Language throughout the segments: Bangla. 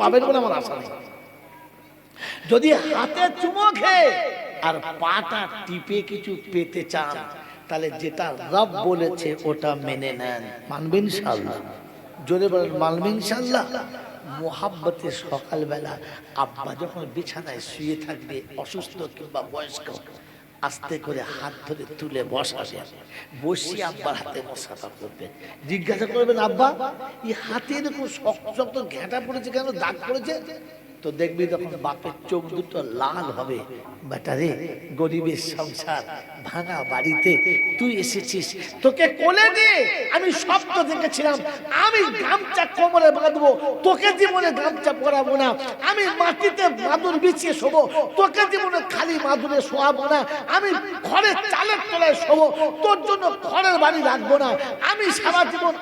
পাবেন বলে আমার আশা নেই। যদি হাতে চুমো খেয়ে আর পাটা টিপে কিছু পেতে চান, তাহলে যেটা রব বলেছে ওটা মেনে নেন। মানবেন ইনশাল্লাহ জোরে বলেন, মানবেন ইনশাল্লাহ মোহাব্বতে সকালবেলা আব্বা যখন বিছানায় শুয়ে থাকবে, অসুস্থ কিংবা বয়স্ক আস্তে করে হাত ধরে তুলে বসাবে বসিয়ে আব্বার হাতে মশাটা করবে। জিজ্ঞাসা করবেন, আব্বা, এই হাতে এরকম শক্ত শক্ত ঘেঁটা পড়েছে কেন? দাগ পড়েছে? তো দেখবি তখন বাপের চোখ দুটো লাল হবে। বেটারে গরিবের সংসার ভাঙা বাড়িতে তুই এসেছিস। তোকে কোলে দে আমি স্বপ্ন দেখেছিলাম। আমি গামছা কোমরে বাঁধবো, তোকে জীবনে গামছা পরাবো না। আমি মাটিতে মাদুর বিছিয়ে শোবো, তোকে জীবনে খালি মাদুরে শোয়াবো না। আমি ঘরের চালের তলায় শোবো, তোর জন্য ঘরের বাড়ি রাখব না। আমি সারা জীবন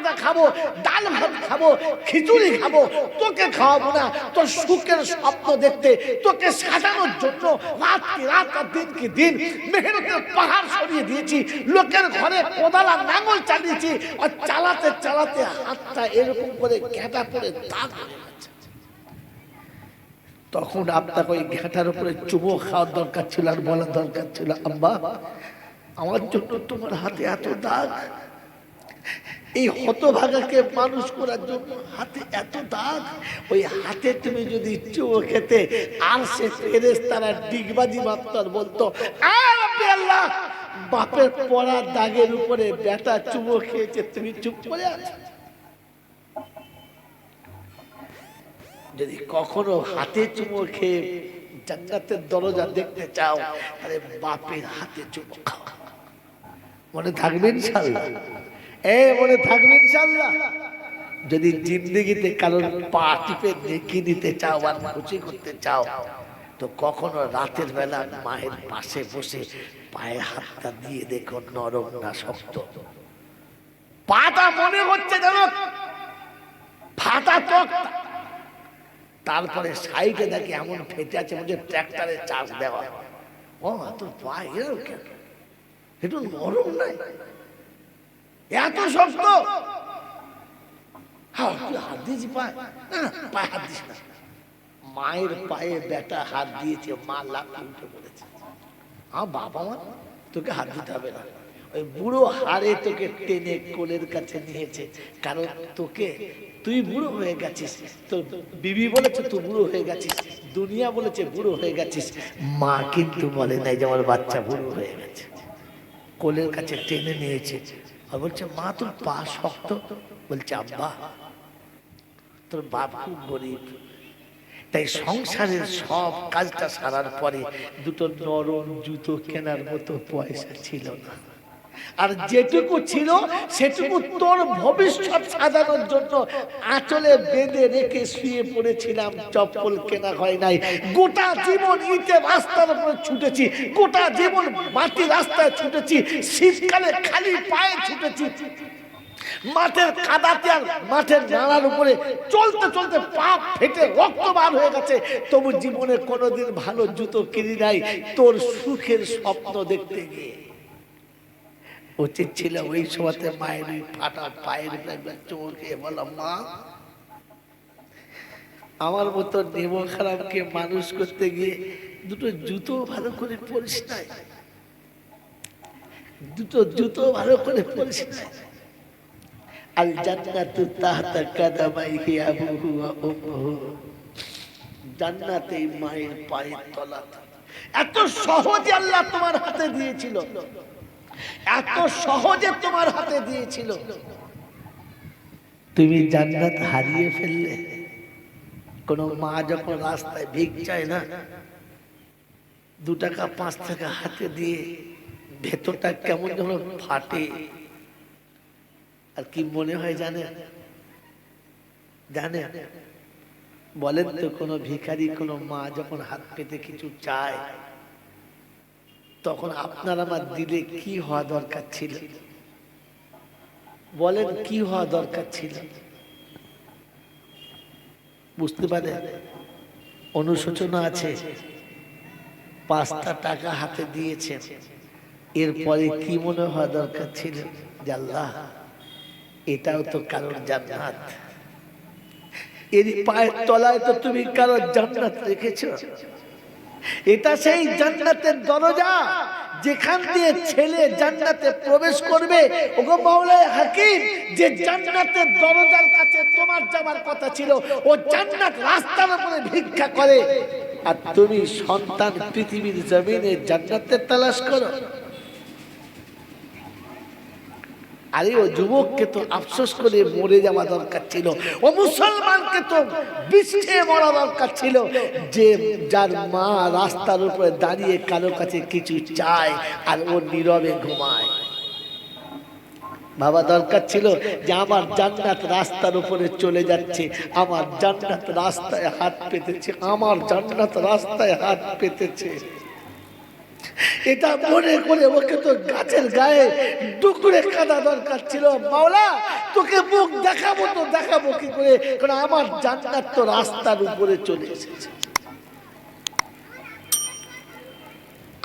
টাকা খাব, ডাল ভাত খাব, খিচুড়ি খাব, তোকে খাওয়াবো না। তোর সুখের স্বপ্ন দেখতে তোকে সাজানোর জন্য রাত কি রাত আর দিন কি দিন মেহনতের পাহাড় সরিয়ে দিয়েছি, লোকের ঘরে কোদালা নাঙল চালিয়েছি আর চালাতে চালাতে হাতটা এরকম করে ঘেঁটা পড়ে দাগ তখন আপনাকে ওই ঘেঁটার উপরে চুমো খাওয়ার দরকার ছিল আর বলার দরকার ছিল, আব্বা, আমার জন্য তোমার হাতে এত দাগ এই হতভাগাকে মানুষ করার জন্য হাতে এত দাগ, ওই হাতে তুমি যদি চুমো খেতে আর সে ফেরেস তারা ডিগবাজি মাত্রার বলতো, "আয় আল্লাহ! বাপের পড়ার দাগের উপরে বেটা চুমো খেয়েছে, তুমি চুপ করে আছো। যদি কখনো হাতে চুমো খেয়ে জান্নাতের দরজা দেখতে চাও, তাহলে বাপের হাতে চুমো খাও। মনে থাকবেন ইনশাল্লাহ এ মনে থাকবেন ইনশাল্লাহ যদি জিন্দগিতে কারোর পা টিপে নেকি দিতে চাও আর খুশি করতে চাও, তো কখনো রাতের বেলা মায়ের পাশে বসে পায়ে হাতটা দিয়ে দেখো নরম না শক্ত। পাটা মনে হচ্ছে যেন ফাটা তক্তা তারপরে সাইডে দেখে এমন ফেটে আছে মধ্যে ট্র্যাক্টরে চার্জ দেওয়া। ও পায়ে এরকম কেন? একটু নরম নাই। এত শক্ত? হাত দিয়েছি পায়ে। না পায়ে হাত দিস মায়ের পায়ে বেটা হাত দিয়েছে, মা লাভ উঠে পড়েছে। আমার বাবা মা, তোকে হাত দিতে হবে না। ওই বুড়ো হারে তোকে টেনে কোলের কাছে নিয়েছে। কারণ তোকে, তুই বুড়ো হয়ে গেছিস। তোর বিবি বলেছে, তুই বুড়ো হয়ে গেছিস। দুনিয়া বলেছে, বুড়ো হয়ে গেছিস। মা কিন্তু বলে নাই যে আমার বাচ্চা বুড়ো হয়ে গেছে। কোলের কাছে টেনে নিয়েছে। আর বলছে, মা, তোর পা শক্ত। বলছে, আব্বা, তোর বাপ খুব গরিব। তাই সংসারের সব কাজটা সারার পরে দুটো নরম জুতো কেনার মতো পয়সা ছিল না। আর যেটুকু ছিল, সেটুকু তোর ভবিষ্যৎ সাজানোর জন্য আঁচলে বেঁধে রেখে শুয়ে পড়েছিলাম। চপ্পল কেনা হয় নাই। গোটা জীবন ইটে রাস্তার উপরে ছুটেছি। গোটা জীবন মাটি রাস্তায় ছুটেছি। শীতকালে খালি পায়ে ছুটেছি। মাঠের কাদাতে আর মাঠের নাড়ার উপরে চলতে চলতে পা ফেটে রক্ত বার হয়ে গেছে। তবু জীবনে কোনোদিন ভালো জুতো কিনি নাই। তোর সুখের স্বপ্ন দেখতে গিয়ে। উচিত ছিল, ওই সময়তে মায়ের ফাটা পায়ের চোখ খেয়ে বলো মা, আমার মতো নেব খারাপকে মানুষ করতে গিয়ে দুটো জুতো ভালো করে পরিস নাই। দুটো জুতো ভালো করে পরিস নাই। আল জান্নাতু তাহতা কাদামাইহি আবুহু ওয়া উম্মুহু। জান্নাতে মায়ের পায়ের তলা এত সহজে আল্লাহ তোমার হাতে দিয়েছিল। এত সহজে তোমার হাতে দিয়েছিল। তুমি জান্নাত হারিয়ে ফেললে, কোন মা যখন রাস্তায় ভিক চায় না, দু টাকা, পাঁচ টাকা হাতে দিয়ে ভেতরটা কেমন যেন ফাটে। আর কি মনে হয় জানে? জানে? বলেন তো কোনো ভিখারি, কোনো মা যখন হাত পেতে কিছু চায় তখন আপনার আমার দিলে কি হওয়া দরকার ছিল? বলেন, কি হওয়া দরকার ছিল? বুঝতে পারে? অনুশোচনা আছে। পাঁচটা টাকা হাতে দিয়েছে। এরপরে কি মনে হওয়া দরকার ছিল? যে আল্লাহ, এটাও তো কারোর জান্নাত। এর পায়ের তলায় তো তুমি কারোর জান্নাত রেখেছ। এটা সেই জান্নাতের দরজা যেখান দিয়ে ছেলে জান্নাতে প্রবেশ করবে। ওগো মাওলায় হাকিম, যে জান্নাতের দরজার কাছে তোমার যাবার কথা ছিল, ও জান্নাত রাস্তার উপরে ভিক্ষা করে। আর তুমি সন্তান পৃথিবীর জমিনে জান্নাতের তালাশ করো। আরে ও যুবককে তো আফসোস করে মরে যাওয়া দরকার ছিল। ও মুসলমানকে তো বিশ্বে মরা দরকার ছিল। যে যার মা রাস্তার উপরে দাঁড়িয়ে কারও কাছে কিছু চায় আর ও নীরবে ঘুমায়। বাবা দরকার ছিল যে আমার জান্নাত রাস্তার উপরে চলে যাচ্ছে, আমার জান্নাত রাস্তায় হাত পেতেছে, আমার জান্নাত রাস্তায় হাত পেতেছে। এটা মনে করে ওকে তো গাছের গায়ে টুকরে কাদা দরকার ছিল। মাওলা, তোকে মুখ দেখাবো তো দেখাবো কি করে? কারণ আমার জান্নাত তো রাস্তার উপরে চলে এসেছে।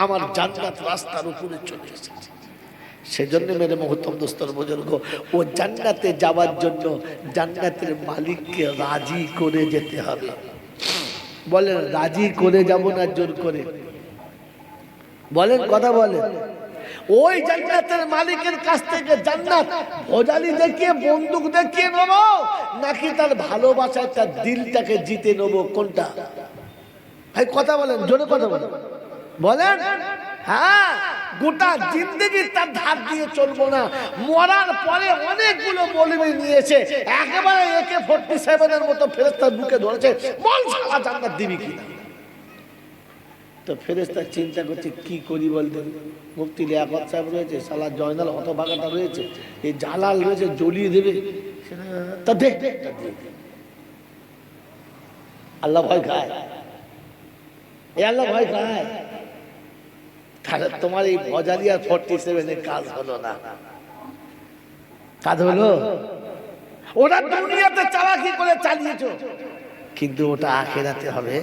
আমার জান্নাত রাস্তার উপরে চলে এসেছে। সেজন্য মেরে মহত্তম দোস্তর বুজুর্গ, ও জান্নাতে যাওয়ার জন্য জান্নাতের মালিককে রাজি করে যেতে হবে। বলেন, রাজি করে যাব না, জোর করে? বলেন, কথা বলেন। ওই জান্নাতের মালিকের কাছ থেকে জান্নাত ভোজালি দেখিয়ে, বন্দুক দেখিয়ে নেব, নাকি তার ভালোবাসায় তার দিলটাকে জিতে নেব, কোনটা? ভাই, কথা বলেন, জোরে কথা বলেন। বলেন? হ্যাঁ গোটা জিন্দগি তার ধার দিয়ে চলবো না। মরার পরে অনেকগুলো বলবে নিয়েছে, একেবারে একে ফোর্টি সেভেনের মতো ফেরেস্তার বুকে ধরেছে, বল সারা জান্নাত দিবি কিনা? তো ফেরেস্তা চিন্তা করছে, কি করি বলতে? মুক্তি লিয়াকত সাহেব রয়েছে সালা জয়নাল হতভাগাটা রয়েছে, এই জালাল রয়েছে, জ্বলিয়ে দেবে। তা দে, তা দিয়ে দে। আল্লাহ ভয় খায়। এ আল্লাহ ভয় খায়। তাহলে তোমার এই মজালিয়া ফোর্টি সেভেনের কাজ হলো না। কাজ হলো? ওটা দুনিয়াতে চালাকি করে চালিয়েছো। কিন্তু ওটা আখেরাতে হবে।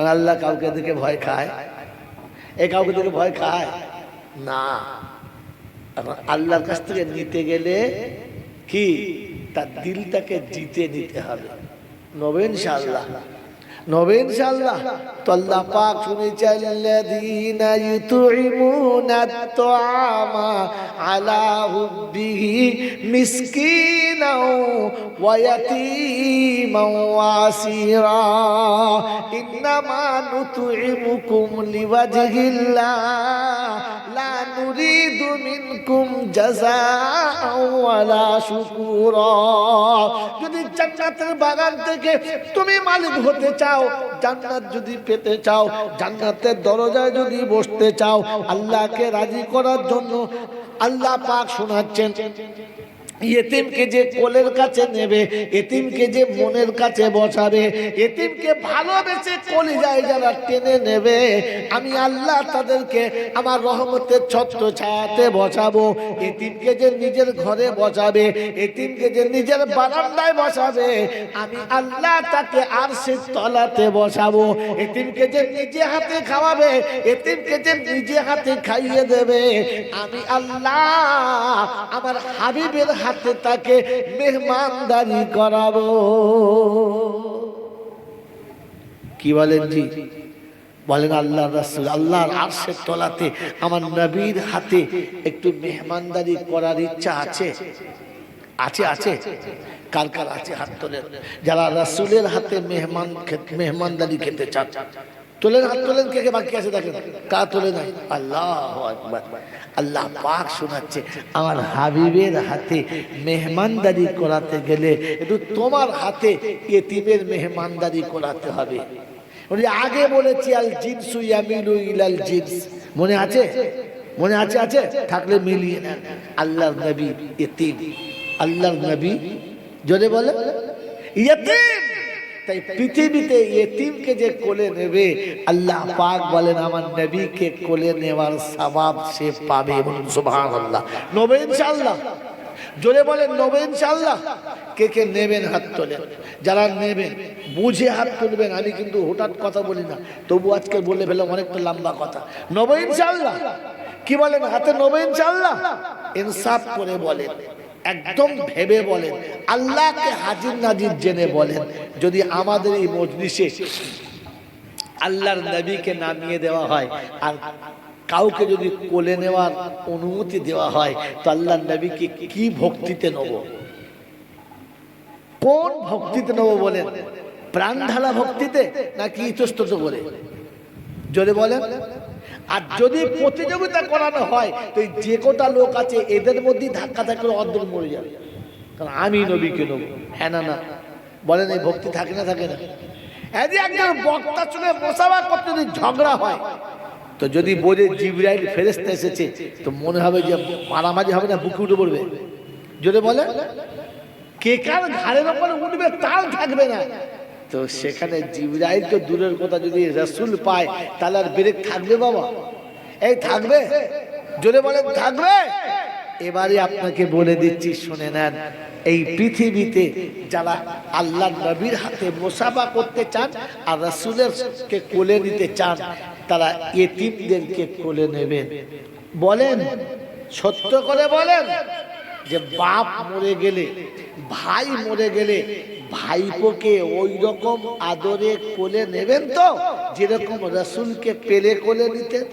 কারণ আল্লাহ কাউকে দেখে ভয় খায়। এ কাউকে দেখে ভয় খায়? না। এখন আল্লাহর কাছ থেকে নিতে গেলে কি? তার দিলটাকে জিতে নিতে হবে। নবেন ইনশাআল্লাহ। নবেন ইনশাআল্লাহ। তো আল্লাহ পাক শুনেছে আল্লাযীনা ইউতঈমুনা আত-তাআমা আলা হুব্বিহি মিসকিনাও ওয়া ইয়াতীমান ওয়া আসীরা। ইন্নামা নুতঈমুকুম লিওয়াজহিল্লাহ। লা منكم جزاء ولا শুকুরা যদি জান্নাতের বাগান থেকে তুমি মালিক হতে চাও, জান্নাত যদি পেতে চাও, জান্নাতের দরজায় যদি বসতে চাও, আল্লাহকে রাজি করার জন্য আল্লাহ পাক শোনাচ্ছেন। এতিমকে যে কোলের কাছে নেবে, এতিমকে যে মনের কাছে বসাবে, এতিমকে ভালোবেসে কোলে যায় যারা টেনে নেবে, আমি আল্লাহ তাদেরকে আমার রহমতের ছত্র ছায়াতে বসাবো। এতিমকে যে নিজের ঘরে বসাবে, এতিমকে যে নিজের বারান্দায় বসাবে, আমি আল্লাহ তাকে আর সে তলাতে বসাবো। এতিমকে যে নিজে হাতে খাওয়াবে, এতিমকে যে নিজে হাতে খাইয়ে দেবে, আমি আল্লাহ আমার হাবিবের হাতে তাকে মেহমানদারি করাবো। কি বলেন জি? বলেন আল্লাহ রাসূল, আল্লাহর আরশের তলাতে আমার নবীর হাতে একটু মেহমানদারি করার ইচ্ছা আছে। আছে আছে। কার কার আছে হাত তোলেন? যারা রাসূলের হাতে মেহমান মেহমানদারি খেতে চান তোলেন, হাত তোলেন, কে কে বাকি আছে দেখেন? কা তোলে নাই আল্লাহ আল্লাহ পাক শোনাচ্ছে, আমার হাবিবের হাতে মেহমানদারি করাতে গেলে একটু তোমার হাতে এতিমের মেহমানদারি করাতে হবে। আগে বলেছি, আল জিনসু ইয়ামিলু ইলাল জিনস। মনে আছে? মনে আছে আছে? থাকলে মিলিয়ে নেন। আল্লাহর নবী এতিম। আল্লাহর নবী, জোরে বলে ইয়তিম তাই পৃথিবীতে ইয়তিমকে যে কোলে নেবে, আল্লাহ পাক বলেন, আমার নবীকে কোলে নেওয়ার সওয়াব সে পাবে। বলুন, সুবহানাল্লাহ। নবে ইনশাআল্লাহ। জোরে বলেন, নবে ইনশাআল্লাহ। কে কে নেবেন, হাত তোলেন। যারা নেবেন, বুঝে হাত তুলবেন। আমি কিন্তু হঠাৎ কথা বলি না। তবু আজকে বলে ফেলাম অনেকটা লম্বা কথা। নবে ইনশাআল্লাহ। কি বলেন, হাতে নবে ইনশাআল্লাহ? ইনসাফ করে বলেন। একদম ভেবে বলেন, আল্লাহকে হাজির নাজির জেনে বলেন, যদি আমাদের এই মজলিসে আল্লাহর নবীকে নামিয়ে দেওয়া হয় আর কাউকে যদি কোলে নেওয়ার অনুমতি দেওয়া হয়, তো আল্লাহর নবীকে কি ভক্তিতে নেব? কোন ভক্তিতে নেব বলেন? প্রাণ ঢালা ভক্তিতে নাকি ইতস্তত করে জোরে বলেন। আর যদি প্রতিযোগিতা করানো হয়, তো যে কটা লোক আছে, এদের মধ্যে ধাক্কা থাকলে অর্ধেক মরে যাবে। কারণ আমি নবীকে নেব। হ্যাঁ না না। বলেন, এই ভক্তি থাকে না থাকে না। এদি একজন বক্তা চলে মোসাবা করতে যদি ঝগড়া হয়, তো যদি বোঝে জিবরাইল ফেরেস্তা এসেছে, তো মনে হবে যে মারামারি হবে না, বুকে উঠে পড়বে। যদি বলে কে কার ঘাড়ের ওপরে উঠবে, তার থাকবে না। তো সেখানে জিবরাইল তো দূরের কথা যদি রসুল পায়, তাহলে আর ব্রেক থাকবে বাবা। এই থাকবে? জোরে বলেন, থাকবে? এবারে আপনাকে বলে দিচ্ছি শুনে নেন এই পৃথিবীতে যারা আল্লাহ নবীর হাতে মোসাফা করতে চান আর রসুলের কে কোলে নিতে চান, তারা এতিমদেরকে কোলে নেবেন। বলেন, সত্য করে বলেন? যে বাপ মরে গেলে, ভাই মরে গেলে, ভাইপোকে ওই রকম আদরে কোলে নেবেন তো, যেরকম রসুলকে পেলে কোলে নিতেন?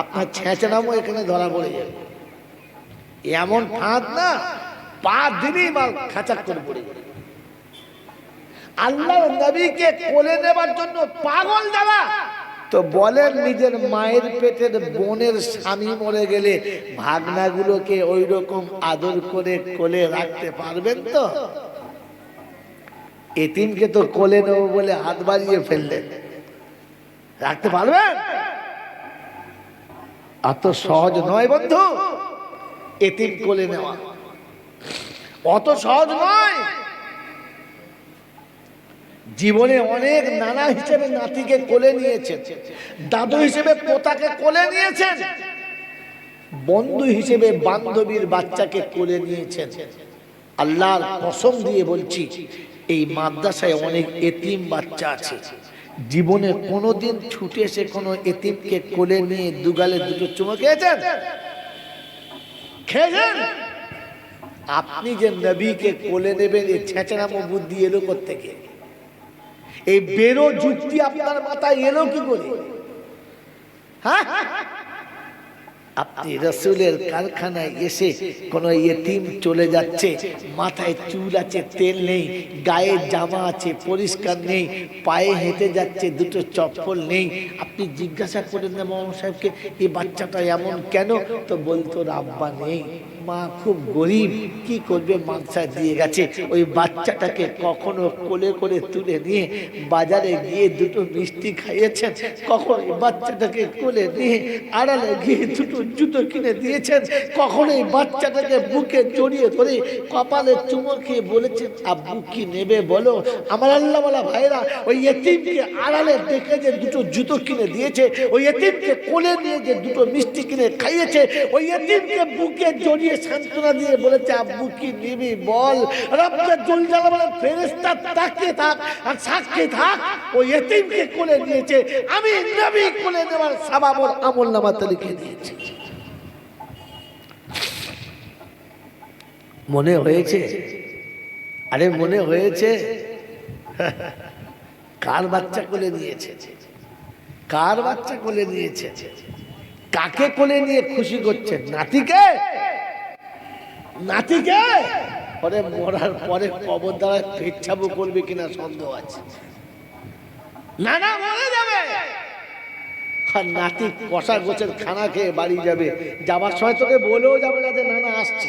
আপনার ছেঁচড়ামো এখানে ধরা পড়ে যাবে এমন ফাঁদ না, পা দিনই মাল খাঁচাক করে পড়ে যাবে আল্লাহ নবীকে কোলে নেবার জন্য পাগল যারা তো বলেন নিজের মায়ের পেটের বোনের স্বামী মরে গেলে ভাগনাগুলোকে ওই রকম আদর করে কোলে রাখতে পারবেন তো? এতিমকে তো কোলে নেব বলে হাত বাড়িয়ে ফেললেন। রাখতে পারবেন? এত সহজ নয় বন্ধু, এতিম কোলে নেওয়া। অত সহজ নয়। জীবনে অনেক নানা হিসেবে নাতিকে কোলে নিয়েছেন। দাদু হিসেবে পোতাকে কোলে নিয়েছেন। বন্ধু হিসেবে বান্ধবীর বাচ্চাকে কোলে নিয়েছেন। আল্লাহর কসম দিয়ে বলছি, এই মাদ্রাসায় অনেক এতিম বাচ্চা আছে। জীবনে কোনোদিন ছুটে এসে কোনো এতিমকে কোলে নিয়ে দুগালে দুটো চুমো খেয়েছেন? খেয়েছেন? আপনি যে নবীকে কোলে নেবেন এই ছেঁচড়ামো বুদ্ধি এলো থেকে এই বেরো যুক্তি আপনার মাথায় এলো কি করে? হ্যাঁ? আপনি রসুলের কারখানায় এসে কোন এতিম চলে যাচ্ছে, মাথায় চুল আছে, তেল নেই, গায়ে জামা আছে, পরিষ্কার নেই, পায়ে হেঁটে যাচ্ছে, দুটো চপ্পল নেই। আপনি জিজ্ঞাসা করেন না মামা সাহেবকে এই বাচ্চাটা এমন কেন? তো বলতো, রাব্বা নেই। মা খুব গরিব, কি করবে মাংসা দিয়ে গেছে। ওই বাচ্চাটাকে কখনো কোলে করে তুলে নিয়ে বাজারে গিয়ে দুটো মিষ্টি খাইয়েছেন, কখন বাচ্চাটাকে কোলে নিয়ে আড়ালে গিয়ে দুটো জুতো কিনে দিয়েছেন, কখন এই বাচ্চাটাকে বুকে জড়িয়ে ধরে কপালে চুমো খেয়ে বলেছেন, আব্বু কি নেবে বলো? আমার আল্লাহ বলা ভাইরা, ওই এতিমকে আড়ালে দেখে যে দুটো জুতো কিনে দিয়েছে, ওই এতিমকে কোলে নিয়ে যে দুটো মিষ্টি কিনে খাইয়েছে, ওই এতিমকে বুকে জড়িয়ে মনে হয়েছে? আরে মনে হয়েছে? কার বাচ্চা কোলে নিয়েছে? কার বাচ্চা কোলে নিয়েছে? কাকে কোলে নিয়ে খুশি করছে? নাতিকে? নাতিকে? পরে মরার পরে কবর দ্বারা পেচ্ছাবো করবে কিনা সন্দেহ আছে। না না মরে যাবে। আর নাতি কষা গোছের খানা খেয়ে বাড়ি যাবে। যাবার সময় তোকে বলেও যাবে না যে নানা আসছে।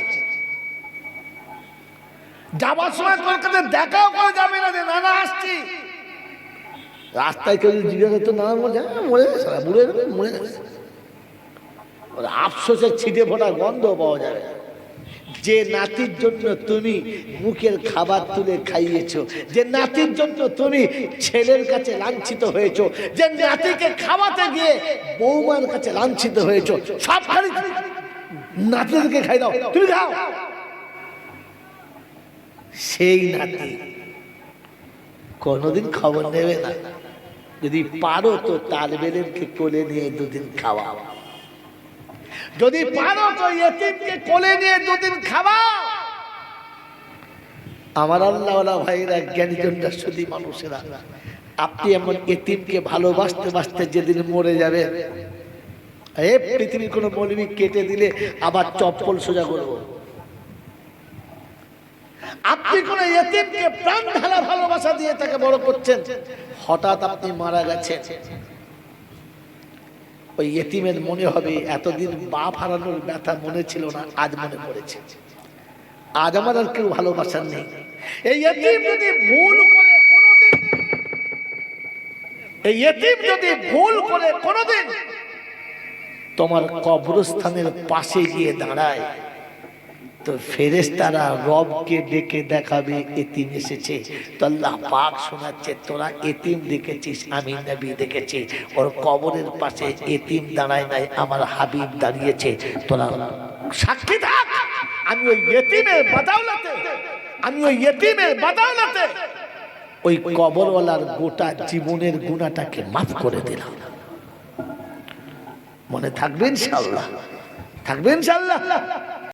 যাবার সময় তোর কাছে দেখাও করে যাবে না যে নানা আসছি। রাস্তায় কেউ জিজ্ঞাসা তো নানা মরে যায় মরে গেছে সারা বুড়ে যাবে মরে ওর আফসোসের ছিটে ফোটা গন্ধ পাওয়া যাবে না। যে নাতির জন্য তুমি মুখের খাবার তুলে খাইয়েছো, যে নাতির জন্য তুমি ছেলের কাছে লাঞ্ছিত হয়েছো, যে নাতিকে খাওয়াতে গিয়ে বৌমার কাছে লাঞ্ছিত হয়েছো সব নাতিদেরকে খাই দাও, তুমি খাও। সেই নাতি কোনোদিন খবর নেবে না। যদি পারো তো তালবেলেরকে কোলে নিয়ে দুদিন খাওয়া যদি পারো তো এতিমকে কোলে নিয়ে দুদিন খাওয়াও আমার আল্লাহ ভাইরা জ্ঞানীজনরা শুধু মানুষেরা, আপনি এমন এতিমকে ভালোবাসতে বাসতে যেদিন মরে যাবে, এ পৃথিবীর কোনো মৌলবী কেটে দিলে আবার চপ্পল সোজা করব। আপনি কোন এতিমকে প্রাণ ঢালা ভালোবাসা দিয়ে তাকে বড় করছেন? হঠাৎ আপনি মারা গেছেন। ওই এতিমের মনে হবে এতদিন বাপ হারানোর ব্যথা মনে ছিল না, আজ মনে পড়েছে। আজ আমার আর কেউ ভালোবাসার নেই। এই এতিম যদি ভুল করে কোনোদিন, এই এতিম যদি ভুল করে কোনোদিন, তোমার কবরস্থানের পাশে গিয়ে দাঁড়ায়। তো ফেরেশতারা রবকে ডেকে দেখাবে, এতিম এসেছে। তো আল্লাহ পাক শোনাচ্ছে, তোরা এতিম দেখেছিস, আমি নবী দেখেছি। ওর কবরের পাশে এতিম দাঁড়ায় নাই, আমার হাবিব দাঁড়িয়েছে। তোরা সাক্ষী থাক, আমি ওই এতিমের বাদাওলাতে, আমি ওই এতিমের বাদাওলাতে। ওই কবরওয়ালার গোটা জীবনের গুণাটাকে মাফ করে দিলাম। মনে থাকবে ইনশাল্লাহ থাকবে ইনশাল্লাহ